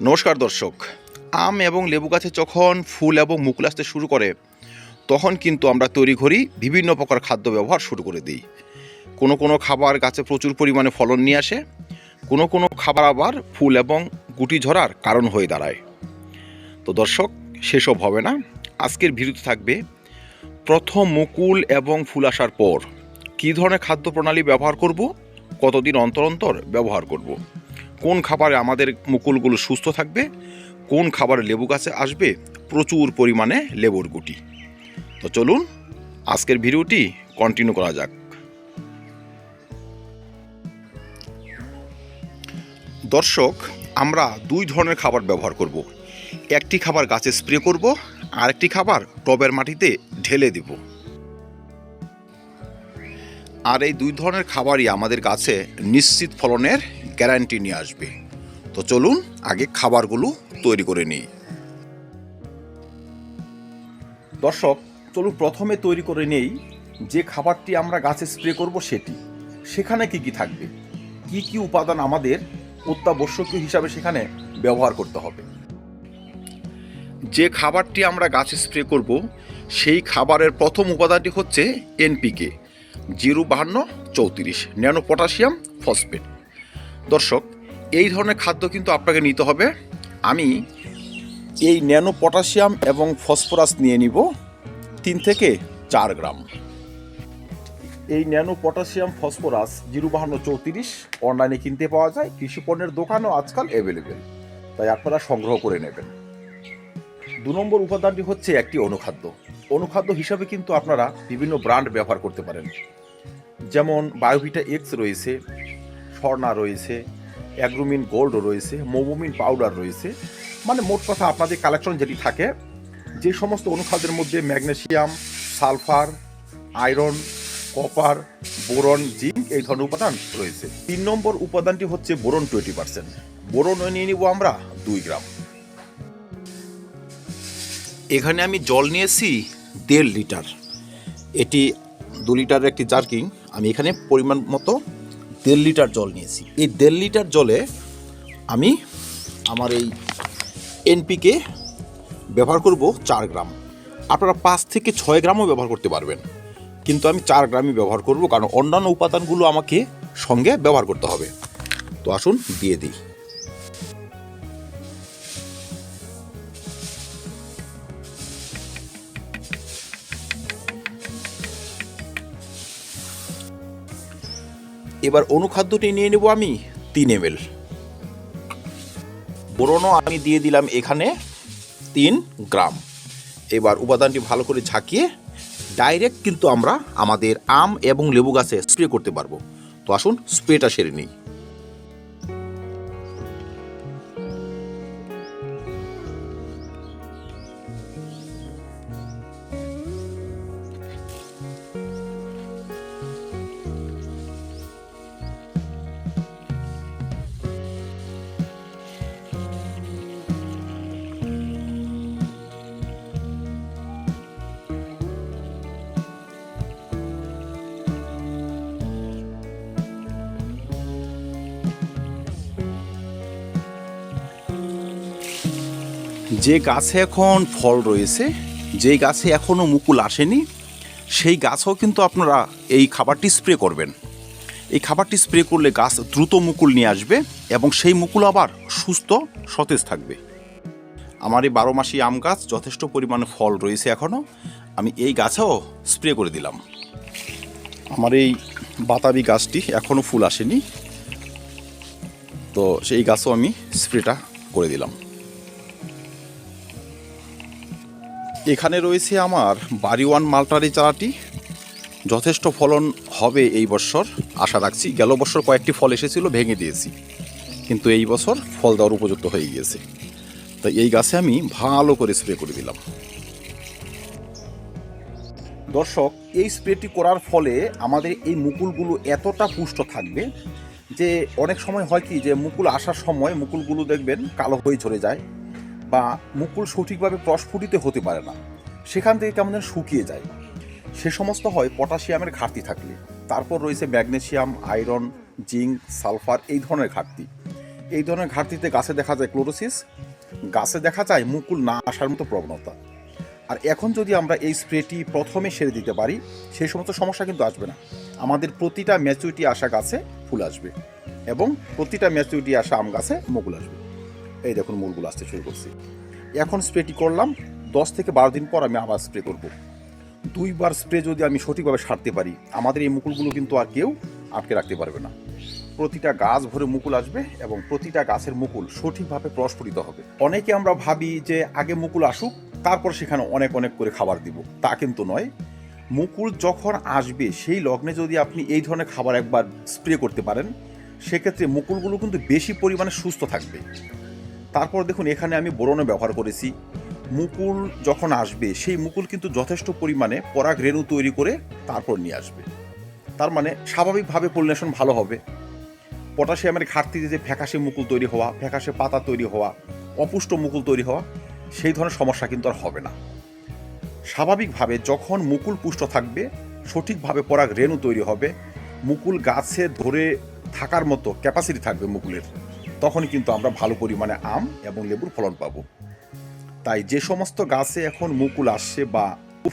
নমস্কার দর্শক। আম এবং লেবু গাছে যখন ফুল এবং মুকুল আসতে শুরু করে, তখন কিন্তু আমরা তৈরি করি বিভিন্ন প্রকার খাদ্য ব্যবহার শুরু করে দিই। কোনো কোনো খাবার গাছে প্রচুর পরিমাণে ফলন নিয়ে আসে, কোনো কোনো খাবার আবার ফুল এবং গুটি ঝরার কারণ হয়ে দাঁড়ায়। তো দর্শক, সেসব হবে না। আজকের ভিডিওতে থাকবে, প্রথম মুকুল এবং ফুল আসার পর কী ধরনের খাদ্য প্রণালী ব্যবহার করব, কতদিন অন্তর অন্তর ব্যবহার করব। কোন খাবারে আমাদের মুকুলগুলো সুস্থ থাকবে, কোন খাবারে লেবু গাছে আসবে, প্রচুর পরিমাণে লেবুর গুটি। তো চলুন, আজকের ভিডিওটি কন্টিনিউ করা যাক। দর্শক, আমরা দুই ধরনের খাবার ব্যবহার করব। একটি খাবার গাছে স্প্রে করব, আরেকটি খাবার টবের মাটিতে ঢেলে দেব। আর এই দুই ধরনের খাবারই আমাদের গাছে নিশ্চিত ফলনের গ্যারান্টি নিয়ে আসবে। তো চলুন আগে খাবারগুলো তৈরি করে নিই। দর্শক, চলুন প্রথমে তৈরি করে নেই যে খাবারটি আমরা গাছে স্প্রে করব সেটি। সেখানে কি কি থাকবে? কি কি উপাদান আমাদের অত্যাবশ্যকীয় হিসাবে সেখানে ব্যবহার করতে হবে? যে খাবারটি আমরা গাছে স্প্রে করব, সেই খাবারের প্রথম উপাদানটি হচ্ছে এনপিকে। জিরো বাহান্ন চৌত্রিশ, ন্যানো পটাশিয়াম ফসফেট। দর্শক, এই ধরনের খাদ্য কিন্তু আপনাকে নিতে হবে। আমি এই ন্যানো পটাশিয়াম এবং ফসফরাস নিয়ে নিব তিন থেকে চার গ্রাম। এই ন্যানো পটাশিয়াম, ফসফরাস জিরো বাহান্ন চৌত্রিশ অনলাইনে কিনতে পাওয়া যায়। কৃষি পণ্যের দোকানও আজকাল অ্যাভেলেবেল তাই আপনারা সংগ্রহ করে নেবেন। দু নম্বর উপাদানটি হচ্ছে একটি অনুখাদ্য। অনুখাদ্য হিসাবে কিন্তু আপনারা বিভিন্ন ব্র্যান্ড ব্যবহার করতে পারেন। যেমন বায়োভিটা এক্স রয়েছে, স্বর্ণা রয়েছে, অ্যাগ্রোমিন গোল্ড রয়েছে মোবোমিন পাউডার রয়েছে। মানে মোট কথা আপনাদের কালেকশন যেটি থাকে, যে সমস্ত অনুখাদ্যের মধ্যে magnesium sulphur, iron, copper, boron, zinc এই ধরনের উপাদান রয়েছে। তিন নম্বর উপাদানটি হচ্ছে বোরন টোয়েন্টি পার্সেন্ট। বোরন নিয়ে নিব আমরা দুই গ্রাম। এখানে আমি জল নিয়েছি দেড় লিটার। এটি দু লিটারের একটি জার্কিং। আমি এখানে পরিমাণ মতো দেড় লিটার জল নিয়েছি। এই দেড় লিটার জলে আমি আমার এই এনপিকে ব্যবহার করব চার গ্রাম। আপনারা পাঁচ থেকে ছয় গ্রামও ব্যবহার করতে পারবেন। কিন্তু আমি চার গ্রামই ব্যবহার করব, কারণ অন্যান্য উপাদানগুলো আমাকে সঙ্গে ব্যবহার করতে হবে। তো আসুন দিয়ে দিই। এবার অনুখাদ্যটি নিয়ে নেব আমি তিন এম এল বোরনও আমি দিয়ে দিলাম এখানে তিন গ্রাম। এবার উপাদানটি ভালো করে ঝাঁকিয়ে ডাইরেক্ট কিন্তু আমরা আমাদের আম এবং লেবু গাছে স্প্রে করতে পারব। তো আসুন স্প্রেটা সেরে নিই। যে গাছে এখন ফল রয়েছে যে গাছে এখনও মুকুল আসেনি, সেই গাছেও কিন্তু আপনারা এই খাবারটি স্প্রে করবেন। এই খাবারটি স্প্রে করলে গাছ দ্রুত মুকুল নিয়ে আসবে এবং সেই মুকুল আবার সুস্থ, সতেজ থাকবে। আমার এই বারো মাসি আম গাছ যথেষ্ট পরিমাণে ফল রয়েছে এখনও আমি এই গাছেও স্প্রে করে দিলাম। আমার এই বাতাবি গাছটি এখনও ফুল আসেনি, তো সেই গাছও আমি স্প্রেটা করে দিলাম। এখানে রয়েছে আমার বাড়িওয়ান মালটারি চারাটি। যথেষ্ট ফলন হবে এই বছর, আশা রাখছি। গেল বছর কয়েকটি ফল এসেছিল, ভেঙে দিয়েছি। কিন্তু এই বছর ফল দেওয়ার উপযুক্ত হয়ে গিয়েছে। তাই এই গাছে আমি ভালো করে স্প্রে করে দিলাম। দর্শক, এই স্প্রেটি করার ফলে আমাদের এই মুকুলগুলো এতটা পুষ্ট থাকবে যে অনেক সময় হয় কি যে মুকুল আসার সময় মুকুলগুলো দেখবেন কালো হয়ে ঝরে যায়। বা মুকুল সঠিকভাবে প্রস্ফুটিত হতে পারে না। সেখান থেকে কেমন যেন শুকিয়ে যায়। সে সমস্ত হয় পটাশিয়ামের ঘাটতি থাকলে। তারপর রয়েছে ম্যাগনেসিয়াম, আয়রন, জিঙ্ক, সালফার এই ধরনের ঘাটতি। এই ধরনের ঘাটতিতে গাছে দেখা যায় ক্লোরোসিস। গাছে দেখা যায় মুকুল না আসার মতো প্রবণতা। আর এখন যদি আমরা এই স্প্রেটি প্রথমে সেরে দিতে পারি, সেই সমস্ত সমস্যা কিন্তু আসবে না। আমাদের প্রতিটা ম্যাচুরিটি আসা গাছে ফুল আসবে এবং প্রতিটা ম্যাচুরিটি আসা আম গাছে মুকুল আসবে। এই দেখুন মুলগুলো আসতে শুরু করছি। এখন স্প্রেটি করলাম, দশ থেকে বারো দিন পর আমি আবার স্প্রে করব। দুইবার স্প্রে যদি আমি সঠিকভাবে সারতে পারি, আমাদের এই মুকুলগুলো কিন্তু আর কেউ আটকে রাখতে পারবে না। প্রতিটা গাছ ভরে মুকুল আসবে এবং প্রতিটা গাছের মুকুল সঠিকভাবে প্রস্ফুটিত হবে। অনেকে আমরা ভাবি যে আগে মুকুল আসুক, তারপর সেখানে অনেক অনেক করে খাবার দিব। তা কিন্তু নয়। মুকুল যখন আসবে, সেই লগ্নে যদি আপনি এই ধরনের খাবার একবার স্প্রে করতে পারেন, সেক্ষেত্রে মুকুলগুলো কিন্তু বেশি পরিমাণে সুস্থ থাকবে। তারপর দেখুন, এখানে আমি বোরনও ব্যবহার করেছি। মুকুল যখন আসবে, সেই মুকুল কিন্তু যথেষ্ট পরিমাণে পরাগ রেণু তৈরি করে তারপর নিয়ে আসবে। তার মানে স্বাভাবিকভাবে পলিনেশন ভালো হবে। পটাশিয়ামের ঘাটতিতে যে ফ্যাকাশে মুকুল তৈরি হওয়া, ফ্যাকাশে পাতা তৈরি হওয়া, অপুষ্ট মুকুল তৈরি হওয়া, সেই ধরনের সমস্যা কিন্তু আর হবে না। স্বাভাবিকভাবে যখন মুকুল পুষ্ট থাকবে, সঠিকভাবে পরাগ রেণু তৈরি হবে, মুকুল গাছে ধরে থাকার মতো ক্যাপাসিটি থাকবে মুকুলের। তখন কিন্তু আমরা ভালো পরিমাণে আম এবং লেবুর ফলন পাবো। তাই যে সমস্ত গাছে এখন মুকুল আসছে বা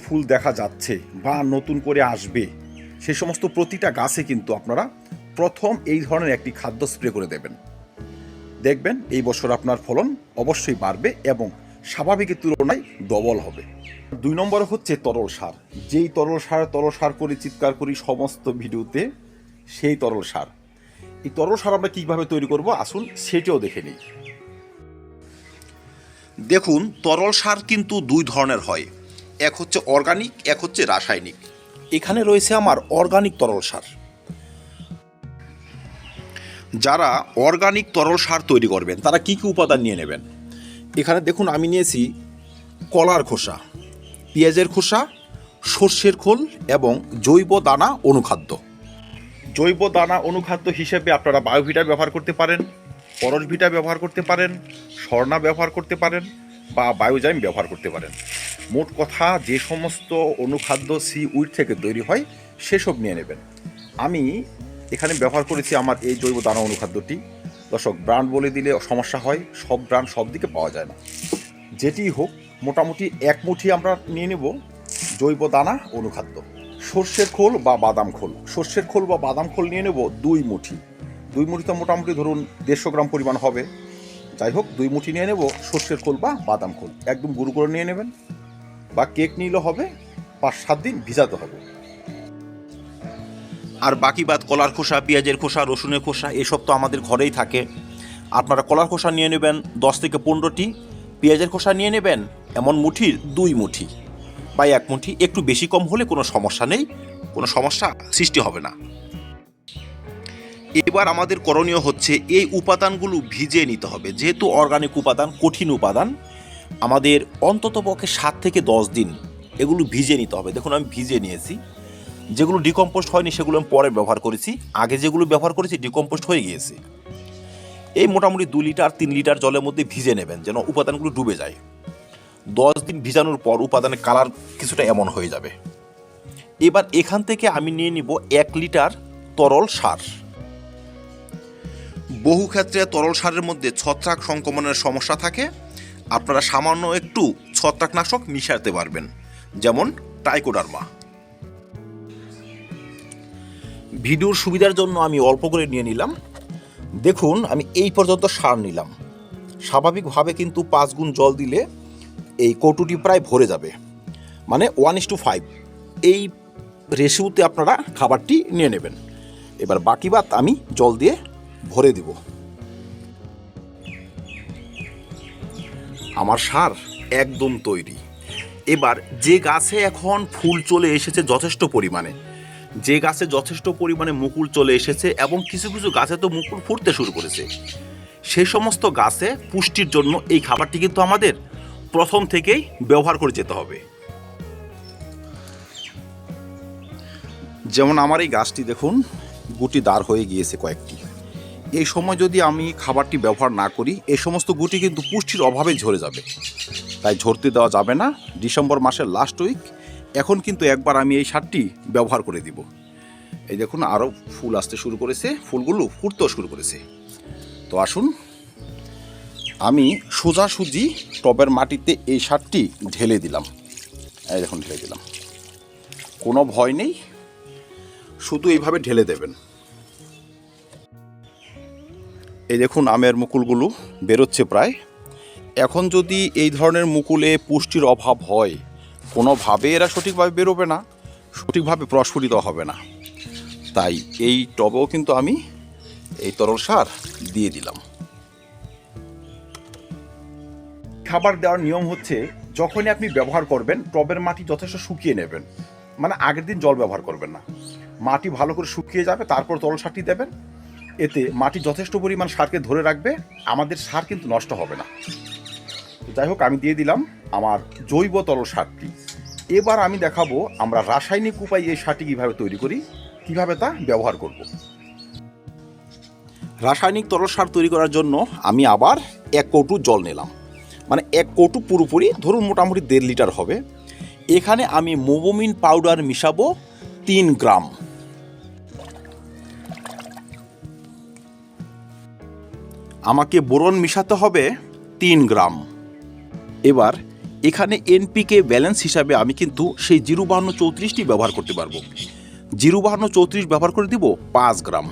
ফুল দেখা যাচ্ছে বা নতুন করে আসবে, সে সমস্ত প্রতিটা গাছে কিন্তু আপনারা প্রথম এই ধরনের একটি খাদ্য স্প্রে করে দেবেন। দেখবেন এই বছর আপনার ফলন অবশ্যই বাড়বে এবং স্বাভাবিকের তুলনায় ডবল হবে। দুই নম্বর হচ্ছে তরল সার। যেই তরল সার তরল সার করে চিৎকার করি সমস্ত ভিডিওতে, সেই তরল সার। এই তরল সার আমরা কীভাবে তৈরি করব আসুন সেটাও দেখে নিই। দেখুন, তরল সার কিন্তু দুই ধরনের হয়। এক হচ্ছে অর্গানিক এক হচ্ছে রাসায়নিক। এখানে রয়েছে আমার অর্গানিক তরল সার। যারা অর্গানিক তরল সার তৈরি করবেন, তারা কি কি উপাদান নিয়ে নেবেন? এখানে দেখুন, আমি নিয়েছি কলার খোসা, পেঁয়াজের খোসা, সর্ষের খোল এবং জৈব দানা অনুখাদ্য। জৈব দানা অনুখাদ্য হিসেবে আপনারা বায়োভিটা ব্যবহার করতে পারেন, পরশভিটা ব্যবহার করতে পারেন, স্বর্ণা ব্যবহার করতে পারেন বা বায়োজাইম ব্যবহার করতে পারেন। মোট কথা যে সমস্ত অনুখাদ্য সি উইড থেকে তৈরি হয়, সেসব নিয়ে নেবেন। আমি এখানে ব্যবহার করেছি আমার এই জৈব দানা অনুখাদ্যটি। দর্শক, ব্র্যান্ড বলে দিলে সমস্যা হয়, সব ব্র্যান্ড সব দিকে পাওয়া যায় না। যেটি হোক, মোটামুটি এক মুঠি আমরা নিয়ে নেব জৈব দানা অনুখাদ্য। সর্ষের খোল বা বাদাম খোল। সর্ষের খোল বা বাদাম খোল নিয়ে নেব দুই মুঠি। দুই মুঠিতে মোটামুটি ধরুন দেড়শো গ্রাম পরিমাণ হবে। যাই হোক, দুই মুঠি নিয়ে নেব সর্ষের খোল বা বাদাম খোল। একদম গুঁড়ো করে নিয়ে নেবেন। বা কেক নিলে হবে, পাঁচ সাত দিন ভিজাতে হবে। আর বাকি বাদ কলার খোসা, পেঁয়াজের খোসা, রসুনের খোসা, এসব তো আমাদের ঘরেই থাকে। আপনারা কলার খোসা নিয়ে নেবেন দশ থেকে পনেরোটি। পেঁয়াজের খোসা নিয়ে নেবেন এমন মুঠির দুই মুঠি। বা এক মুঠি একটু বেশি কম হলে কোনো সমস্যা নেই, কোনো সমস্যা সৃষ্টি হবে না। এবার আমাদের করণীয় হচ্ছে এই উপাদানগুলো ভিজিয়ে নিতে হবে। যেহেতু অর্গানিক উপাদান, কঠিন উপাদান, আমাদের অন্তত পক্ষে সাত থেকে দশ দিন এগুলো ভিজিয়ে নিতে হবে। দেখুন, আমি ভিজিয়ে নিয়েছি। যেগুলো ডিকম্পোস্ট হয়নি, সেগুলো আমি পরে ব্যবহার করেছি। আগে যেগুলো ব্যবহার করেছি ডিকম্পোস্ট হয়ে গিয়েছে। এই মোটামুটি দু লিটার, তিন লিটার জলের মধ্যে ভিজে নেবেন, যেন উপাদানগুলো ডুবে যায়। দশ দিন ভিজানোর পর উপাদানের কালার কিছুটা এমন হয়ে যাবে। এবার এখান থেকে আমি নিয়ে নিব এক লিটার তরল সার। বহু ক্ষেত্রে তরল সারের মধ্যে ছত্রাক সংক্রমণের সমস্যা থাকে। আপনারা সামান্য একটু ছত্রাকনাশক মিশাতে পারবেন যেমন টাইকোডার্মা ভিডিওর সুবিধার জন্য আমি অল্প করে নিয়ে নিলাম। দেখুন আমি এই পর্যন্ত সার নিলাম। স্বাভাবিকভাবে কিন্তু পাঁচ গুণ জল দিলে এই কৌটুটি প্রায় ভরে যাবে। মানে ওয়ান ইস টু ফাইভ এই রেশিওতে আপনারা খাবারটি নিয়ে নেবেন। এবার বাকি বাত আমি জল দিয়ে ভরে দিব। আমার সার একদম তৈরি। এবার যে গাছে এখন ফুল চলে এসেছে যথেষ্ট পরিমাণে, যে গাছে যথেষ্ট পরিমাণে মুকুল চলে এসেছে এবং কিছু কিছু গাছে তো মুকুল ফুটতে শুরু করেছে সেই সমস্ত গাছে পুষ্টির জন্য এই খাবারটি কিন্তু আমাদের প্রথম থেকেই ব্যবহার করে যেতে হবে। যেমন আমার এই গাছটি দেখুন, গুটি দাঁড় হয়ে গিয়েছে কয়েকটি। এই সময় যদি আমি খাবারটি ব্যবহার না করি এই সমস্ত গুটি কিন্তু পুষ্টির অভাবে ঝরে যাবে। তাই ঝরতে দেওয়া যাবে না, ডিসেম্বর মাসের লাস্ট উইক এখন কিন্তু একবার আমি এই সারটি ব্যবহার করে দিব। এই দেখুন, আরও ফুল আসতে শুরু করেছে, ফুলগুলো ফুটতেও শুরু করেছে। তো আসুন আমি সোজাসুজি টবের মাটিতে এই সারটি ঢেলে দিলাম। এই দেখুন, ঢেলে দিলাম। কোনো ভয় নেই। শুধু এইভাবে ঢেলে দেবেন। এই দেখুন, আমের মুকুলগুলো বেরোচ্ছে প্রায়। এখন যদি এই ধরনের মুকুলে পুষ্টির অভাব হয়, কোনোভাবে এরা সঠিকভাবে বেরোবে না, সঠিকভাবে প্রস্ফুটিত হবে না। তাই এই টবেও কিন্তু আমি এই তরল সার দিয়ে দিলাম। খাবার দেওয়ার নিয়ম হচ্ছে, যখনই আপনি ব্যবহার করবেন, টবের মাটি যথেষ্ট শুকিয়ে নেবেন। মানে আগের দিন জল ব্যবহার করবেন না। মাটি ভালো করে শুকিয়ে যাবে, তারপর তরল সারটি দেবেন। এতে মাটি যথেষ্ট পরিমাণ সারকে ধরে রাখবে, আমাদের সার কিন্তু নষ্ট হবে না। তো যাই হোক, আমি দিয়ে দিলাম আমার জৈব তরল সারটি। এবার আমি দেখাবো আমরা রাসায়নিক উপায়ে এই সারটি কীভাবে তৈরি করি, কীভাবে তা ব্যবহার করব। রাসায়নিক তরল সার তৈরি করার জন্য আমি আবার এক কৌটু জল নিলাম। মানে এক কৌটু পুরোপুরি, ধরুন মোটামুটি দেড় লিটার হবে। এখানে আমি মোবোমিন পাউডার মিশাবো তিন গ্রাম। আমাকে বোরন মিশাতে হবে তিন গ্রাম। এবার এখানে এনপিকে ব্যালেন্স হিসাবে আমি কিন্তু সেই জিরো বাহান্ন চৌত্রিশটি ব্যবহার করতে পারব। জিরো বাহান্ন চৌত্রিশ ব্যবহার করে দিব পাঁচ গ্রাম।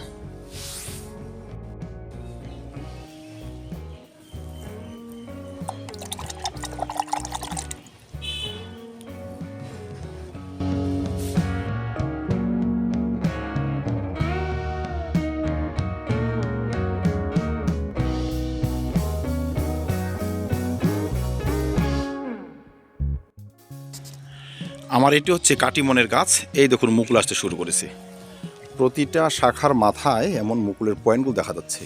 আমার এটি হচ্ছে কাটিমনের গাছ। এই দেখুন, মুকুল আসতে শুরু করেছে। প্রতিটা শাখার মাথায় এমন মুকুলের পয়েন্টগুলো দেখা যাচ্ছে।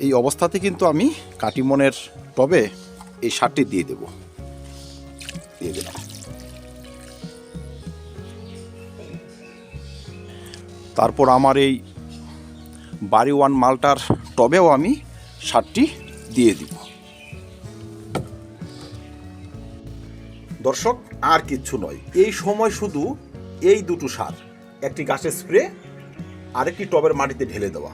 এই অবস্থাতে কিন্তু আমি কাটিমনের টবে এই সারটি দিয়ে দেব। দিয়ে দিলাম। তারপর আমার এই বাড়ি ওয়ান মালটার টবেও আমি সারটি দিয়ে দিব। দর্শক, আর কিচ্ছু নয়। এই সময় শুধু এই দুটো সার, একটি গাছের স্প্রে, আরেকটি টবের মাটিতে ঢেলে দেওয়া।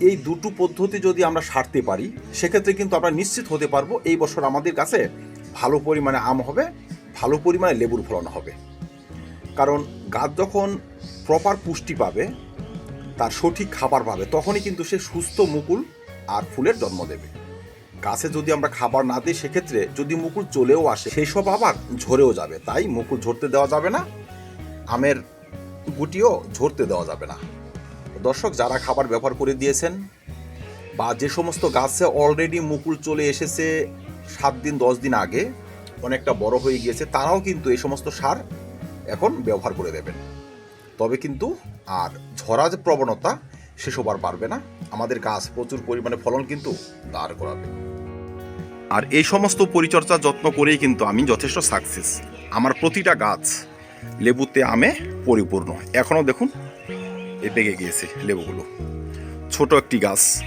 এই দুটো পদ্ধতি যদি আমরা সারতে পারি, সেক্ষেত্রে কিন্তু আমরা নিশ্চিত হতে পারব এই বছর আমাদের কাছে ভালো পরিমাণে আম হবে, ভালো পরিমাণে লেবুর ফলন হবে। কারণ গাছ যখন প্রপার পুষ্টি পাবে, তার সঠিক খাবার পাবে, তখনই কিন্তু সে সুস্থ মুকুল আর ফুলের জন্ম দেবে। গাছে যদি আমরা খাবার না দিই, সেক্ষেত্রে যদি মুকুল চলেও আসে সেই সব আবার ঝরেও যাবে। তাই মুকুল ঝরতে দেওয়া যাবে না, আমের গুটিও ঝরতে দেওয়া যাবে না। দর্শক, যারা খাবার ব্যবহার করে দিয়েছেন বা যে সমস্ত গাছে অলরেডি মুকুল চলে এসেছে সাত দিন, দশ দিন আগে, অনেকটা বড় হয়ে গিয়েছে, তারাও কিন্তু এই সমস্ত সার এখন ব্যবহার করে দেবেন। তবে কিন্তু আর ঝরা যে প্রবণতা সেসব আর পারবে না। আমাদের গাছ প্রচুর পরিমাণে ফলন কিন্তু দাঁড় করাবে। আর এই সমস্ত পরিচর্যা যত্ন করেই কিন্তু আমি যথেষ্ট সাকসেস আমার প্রতিটা গাছ লেবুতে আমে পরিপূর্ণ। এখনও দেখুন, এ পেকে গিয়েছে লেবুগুলো। ছোট একটি গাছ।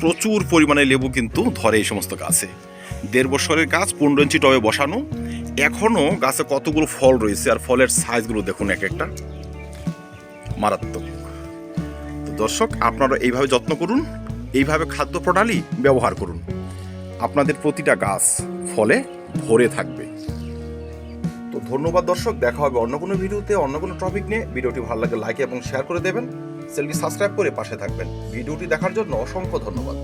প্রচুর পরিমাণে লেবু কিন্তু ধরে এই সমস্ত গাছে। দেড় বছরের গাছ, পনেরো ইঞ্চি টবে বসানো। এখনও গাছে কতগুলো ফল রয়েছে আর ফলের সাইজগুলো দেখুন এক একটা। মারাত্মক। দর্শক, আপনারা এইভাবে যত্ন করুন, এইভাবে খাদ্য প্রণালী ব্যবহার করুন। আপনাদের প্রতিটা গাছ ফলে ভরে থাকবে। তো ধন্যবাদ দর্শক, দেখা হবে অন্য কোনো ভিডিওতে, অন্য কোনো টপিক নিয়ে। ভিডিওটি ভালো লাগে লাইক এবং শেয়ার করে দেবেন। চ্যানেলটি সাবস্ক্রাইব করে পাশে থাকবেন। ভিডিওটি দেখার জন্য অসংখ্য ধন্যবাদ।